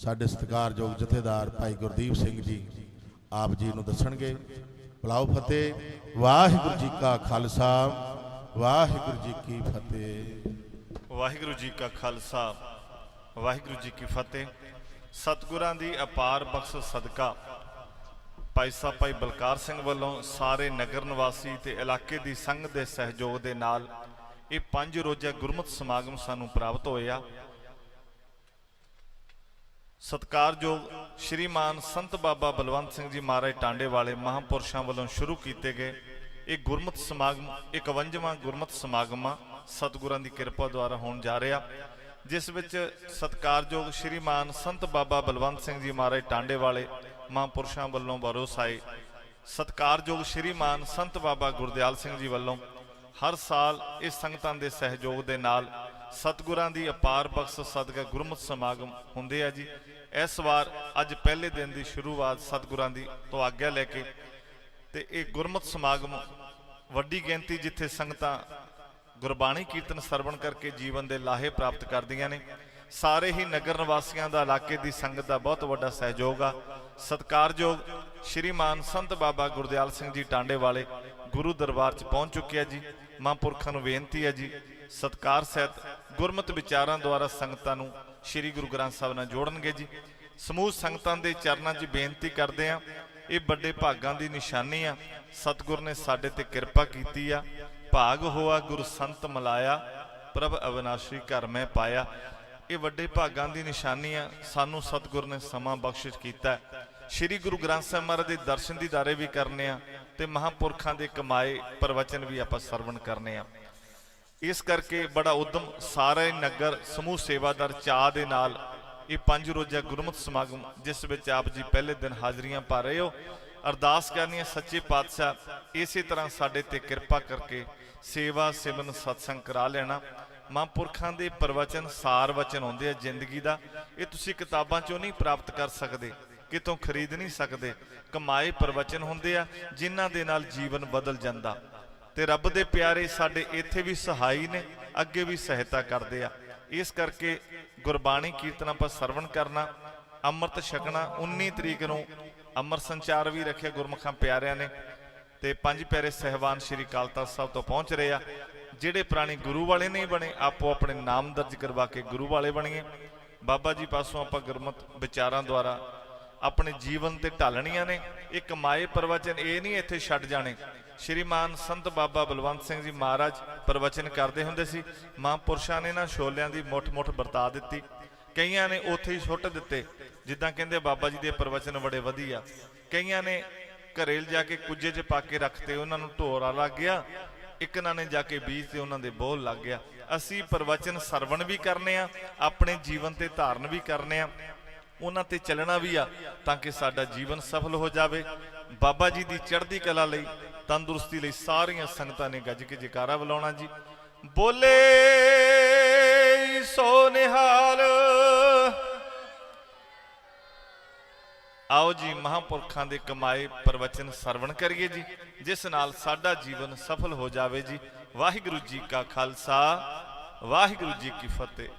ਸਾਡੇ ਸਤਿਕਾਰਯੋਗ ਜਥੇਦਾਰ ਭਾਈ ਗੁਰਦੀਪ ਸਿੰਘ ਜੀ, ਆਪ ਜੀ ਨੂੰ ਦੱਸਣਗੇ। ਬੁਲਾਓ ਫਤਿਹ। ਵਾਹਿਗੁਰੂ ਜੀ ਕਾ ਖਾਲਸਾ, ਵਾਹਿਗੁਰੂ ਜੀ ਕੀ ਫਤਿਹ। ਵਾਹਿਗੁਰੂ ਜੀ ਕਾ ਖਾਲਸਾ, ਵਾਹਿਗੁਰੂ ਜੀ ਕੀ ਫਤਿਹ। ਸਤਿਗੁਰਾਂ ਦੀ ਅਪਾਰ ਬਖਸ਼ ਸਦਕਾ ਭਾਈ ਸਾਹਿਬ ਭਾਈ ਬਲਕਾਰ ਸਿੰਘ ਵੱਲੋਂ ਸਾਰੇ ਨਗਰ ਨਿਵਾਸੀ ਤੇ ਇਲਾਕੇ ਦੀ ਸੰਘ ਦੇ ਸਹਿਯੋਗ ਦੇ ਨਾਲ ਇਹ ਪੰਜ ਰੋਜ਼ਾ ਗੁਰਮਤਿ ਸਮਾਗਮ ਸਾਨੂੰ ਪ੍ਰਾਪਤ ਹੋਇਆ। ਸਤਕਾਰਯੋਗ ਸ਼੍ਰੀਮਾਨ ਸੰਤ ਬਾਬਾ ਬਲਵੰਤ ਸਿੰਘ ਜੀ ਮਹਾਰਾਜ ਟਾਂਡੇ ਵਾਲੇ ਮਹਾਂਪੁਰਸ਼ਾਂ ਵੱਲੋਂ ਸ਼ੁਰੂ ਕੀਤੇ ਗਏ ਇਹ ਗੁਰਮਤ ਸਮਾਗਮ 51ਵਾਂ ਗੁਰਮਤ ਸਮਾਗਮ ਸਤਿਗੁਰਾਂ ਦੀ ਕਿਰਪਾ ਦੁਆਰਾ ਹੋਣ ਜਾ ਰਿਹਾ, ਜਿਸ ਵਿੱਚ ਸਤਕਾਰਯੋਗ ਸ਼੍ਰੀਮਾਨ ਸੰਤ ਬਾਬਾ ਬਲਵੰਤ ਸਿੰਘ ਜੀ ਮਹਾਰਾਜ ਟਾਂਡੇ ਵਾਲੇ ਮਹਾਂਪੁਰਸ਼ਾਂ ਵੱਲੋਂ ਬਰੋਸਾਏ ਸਤਕਾਰਯੋਗ ਸ਼੍ਰੀਮਾਨ ਸੰਤ ਬਾਬਾ ਗੁਰਦਿਆਲ ਸਿੰਘ ਜੀ ਵੱਲੋਂ ਹਰ ਸਾਲ ਇਸ ਸੰਗਤਾਂ ਦੇ ਸਹਿਯੋਗ ਦੇ ਨਾਲ ਸਤਿਗੁਰਾਂ ਦੀ ਅਪਾਰ ਬਖਸ਼ ਸਦਕਾ ਗੁਰਮਤਿ ਸਮਾਗਮ ਹੁੰਦੇ ਆ ਜੀ। ਇਸ ਵਾਰ ਅੱਜ ਪਹਿਲੇ ਦਿਨ ਦੀ ਸ਼ੁਰੂਆਤ ਸਤਿਗੁਰਾਂ ਦੀ ਤੋਂ ਆਗਿਆ ਲੈ ਕੇ ਤੇ ਇਹ ਗੁਰਮਤਿ ਸਮਾਗਮ ਵੱਡੀ ਗਿਣਤੀ ਜਿੱਥੇ ਸੰਗਤਾਂ ਗੁਰਬਾਣੀ ਕੀਰਤਨ ਸਰਵਣ ਕਰਕੇ ਜੀਵਨ ਦੇ ਲਾਹੇ ਪ੍ਰਾਪਤ ਕਰਦੀਆਂ ਨੇ। ਸਾਰੇ ਹੀ ਨਗਰ ਨਿਵਾਸੀਆਂ ਦਾ, ਇਲਾਕੇ ਦੀ ਸੰਗਤ ਦਾ ਬਹੁਤ ਵੱਡਾ ਸਹਿਯੋਗ ਆ। ਸਤਕਾਰਯੋਗ ਸ਼੍ਰੀਮਾਨ ਸੰਤ ਬਾਬਾ ਗੁਰਦਿਆਲ ਸਿੰਘ ਜੀ ਟਾਂਡੇ ਵਾਲੇ ਗੁਰੂ ਦਰਬਾਰ 'ਚ ਪਹੁੰਚ ਚੁੱਕਿਆ ਜੀ। ਮਹਾਂਪੁਰਖਾਂ ਨੂੰ ਬੇਨਤੀ ਹੈ ਜੀ, ਸਤਕਾਰ ਸਹਿਤ ਗੁਰਮਤਿ ਵਿਚਾਰਾਂ ਦੁਆਰਾ ਸੰਗਤਾਂ ਨੂੰ ਸ੍ਰੀ ਗੁਰੂ ਗ੍ਰੰਥ ਸਾਹਿਬ ਨਾਲ ਜੋੜਨਗੇ ਜੀ। ਸਮੂਹ ਸੰਗਤਾਂ ਦੇ ਚਰਨਾਂ 'ਚ ਬੇਨਤੀ ਕਰਦੇ ਆ ਇਹ ਵੱਡੇ ਭਾਗਾਂ ਦੀ ਨਿਸ਼ਾਨੀ ਆ। ਸਤਿਗੁਰ ਨੇ ਸਾਡੇ ਤੇ ਕਿਰਪਾ ਕੀਤੀ ਆ। ਭਾਗ ਹੋਆ, ਗੁਰ ਸੰਤ ਮਲਾਇਆ, ਪ੍ਰਭ ਅਵਨਾਸ਼ੀ ਘਰ ਮੈਂ ਪਾਇਆ। ਇਹ ਵੱਡੇ ਭਾਗਾਂ ਦੀ ਨਿਸ਼ਾਨੀ ਆ, ਸਾਨੂੰ ਸਤਿਗੁਰ ਨੇ ਸਮਾਂ ਬਖਸ਼ਿਸ਼ ਕੀਤਾ। ਸ੍ਰੀ ਗੁਰੂ ਗ੍ਰੰਥ ਸਾਹਿਬ ਮਹਾਰਾਜ ਦੇ ਦਰਸ਼ਨ ਦੀਦਾਰੇ ਵੀ ਕਰਨੇ ਆ। ਤੇ ਮਹਾਂਪੁਰਖਾਂ ਦੇ ਕਮਾਏ ਪ੍ਰਵਚਨ ਵੀ ਆਪਾਂ ਸਰਵਣ ਕਰਨੇ ਆ। ਇਸ ਕਰਕੇ ਬੜਾ ਉਦਮ ਸਾਰੇ ਨਗਰ ਸਮੂਹ ਸੇਵਾਦਾਰ ਚਾਹ ਦੇ ਨਾਲ ਇਹ ਪੰਜ ਰੋਜ਼ਾ ਗੁਰਮਤਿ ਸਮਾਗਮ, ਜਿਸ ਵਿੱਚ ਆਪ ਜੀ ਪਹਿਲੇ ਦਿਨ ਹਾਜ਼ਰੀਆਂ ਪਾ ਰਹੇ ਹੋ। ਅਰਦਾਸ ਕਰਨੀ ਹੈ ਸੱਚੇ ਪਾਤਸ਼ਾਹ, ਇਸੇ ਤਰ੍ਹਾਂ ਸਾਡੇ ਤੇ ਕਿਰਪਾ ਕਰਕੇ ਸੇਵਾ ਸਿਮਰਨ ਸਤਸੰਗ ਕਰਾ ਲੈਣਾ। ਮਹਾਂਪੁਰਖਾਂ ਦੇ ਪ੍ਰਵਚਨ ਸਾਰ ਵਚਨ ਹੁੰਦੇ ਆ ਜ਼ਿੰਦਗੀ ਦਾ, ਇਹ ਤੁਸੀਂ ਕਿਤਾਬਾਂ ਚੋਂ ਨਹੀਂ ਪ੍ਰਾਪਤ ਕਰ ਸਕਦੇ। ਕਿਤੋਂ ਖਰੀਦ ਨਹੀਂ ਸਕਦੇ? ਕਮਾਏ ਪ੍ਰਵਚਨ ਹੁੰਦੇ ਆ, ਜਿਨ੍ਹਾਂ ਦੇ ਨਾਲ ਜੀਵਨ ਬਦਲ ਜਾਂਦਾ। ਤੇ ਰੱਬ ਦੇ ਪਿਆਰੇ ਸਾਡੇ ਇੱਥੇ ਵੀ ਸਹਾਈ ਨੇ, ਅੱਗੇ ਵੀ ਸਹਾਇਤਾ ਕਰਦੇ ਆ। ਇਸ ਕਰਕੇ ਗੁਰਬਾਣੀ ਕੀਰਤਨ ਆਪਾਂ ਸਰਵਣ ਕਰਨਾ, ਅੰਮ੍ਰਿਤ ਛਕਣਾ 19 ਤਰੀਕ ਨੂੰ ਅੰਮ੍ਰਿਤ ਸੰਚਾਰ ਵੀ ਰੱਖਿਆ ਗੁਰਮੁਖਾਂ ਪਿਆਰਿਆਂ ਨੇ। ਤੇ ਪੰਜ ਪਿਆਰੇ ਸਹਿਬਾਨ ਸ੍ਰੀ ਅਕਾਲ ਤਖਤ ਸਾਹਿਬ ਤੋਂ ਪਹੁੰਚ ਰਹੇ ਆ, ਜਿਹੜੇ ਪ੍ਰਾਣੀ ਗੁਰੂ ਵਾਲੇ ਨਹੀਂ ਬਣੇ, ਆਪੋ ਆਪਣੇ ਨਾਮ ਦਰਜ ਕਰਵਾ ਕੇ ਗੁਰੂ ਵਾਲੇ ਬਣੀਏ ਬਾਬਾ ਜੀ ਪਾਸੋਂ ਆਪਾਂ ਗੁਰਮਤ ਵਿਚਾਰਾਂ ਦੁਆਰਾ ਆਪਣੇ ਜੀਵਨ ਤੇ ਢਾਲਣੀਆਂ ਨੇ। ਇਹ ਕਮਾਏ ਪ੍ਰਵਚਨ ਇਹ ਨਹੀਂ ਇੱਥੇ ਛੱਡ ਜਾਣੇ। ਸ਼੍ਰੀਮਾਨ ਸੰਤ ਬਾਬਾ ਬਲਵੰਤ ਸਿੰਘ ਜੀ ਮਹਾਰਾਜ ਪ੍ਰਵਚਨ ਕਰਦੇ ਹੁੰਦੇ ਸੀ, ਮਹਾਂਪੁਰਸ਼ਾਂ ਨੇ ਨਾ ਛੋਲਿਆਂ ਦੀ ਮੁੱਠ-ਮੁੱਠ ਵਰਤਾ ਦਿੱਤੀ। ਕਈਆਂ ਨੇ ਉੱਥੇ ਹੀ ਸੁੱਟ ਦਿੱਤੇ, ਜਿੱਦਾਂ ਕਹਿੰਦੇ ਬਾਬਾ ਜੀ ਦੇ ਪ੍ਰਵਚਨ ਬੜੇ ਵਧੀਆ। ਕਈਆਂ ਨੇ ਘਰੇਲ ਜਾ ਕੇ ਕੁੱਜੇ 'ਚ ਪਾ ਕੇ ਰੱਖਤੇ, ਉਹਨਾਂ ਨੂੰ ਢੋਰਾ ਲੱਗ ਗਿਆ। ਇੱਕ ਨਾ ਨੇ ਜਾ ਕੇ ਬੀਜ ਤੇ ਉਹਨਾਂ ਦੇ ਬੋਲ ਲੱਗ ਗਿਆ। ਅਸੀਂ ਪ੍ਰਵਚਨ ਸਰਵਣ ਵੀ ਕਰਨੇ ਆ, ਆਪਣੇ ਜੀਵਨ ਤੇ ਧਾਰਨ ਵੀ ਕਰਨੇ ਆ। ਉਹਨਾਂ ਤੇ ਚੱਲਣਾ ਵੀ ਆ ਤਾਂ ਕਿ ਸਾਡਾ ਜੀਵਨ ਸਫਲ ਹੋ ਜਾਵੇ। ਬਾਬਾ ਜੀ ਦੀ ਚੜ੍ਹਦੀ ਕਲਾ ਲਈ, ਤੰਦਰੁਸਤੀ ਲਈ ਸਾਰੀਆਂ ਸੰਗਤਾਂ ਨੇ ਗੱਜ ਕੇ ਜੈਕਾਰਾ ਬੁਲਾਉਣਾ ਜੀ। ਬੋਲੇ ਸੋ ਨਿਹਾਲ। ਆਓ ਜੀ, ਮਹਾਂਪੁਰਖਾਂ ਦੇ ਕਮਾਏ ਪ੍ਰਵਚਨ ਸਰਵਣ ਕਰੀਏ ਜੀ, ਜਿਸ ਨਾਲ ਸਾਡਾ ਜੀਵਨ ਸਫਲ ਹੋ ਜਾਵੇ ਜੀ। ਵਾਹਿਗੁਰੂ ਜੀ ਕਾ ਖਾਲਸਾ, ਵਾਹਿਗੁਰੂ ਜੀ ਕੀ ਫਤਿਹ।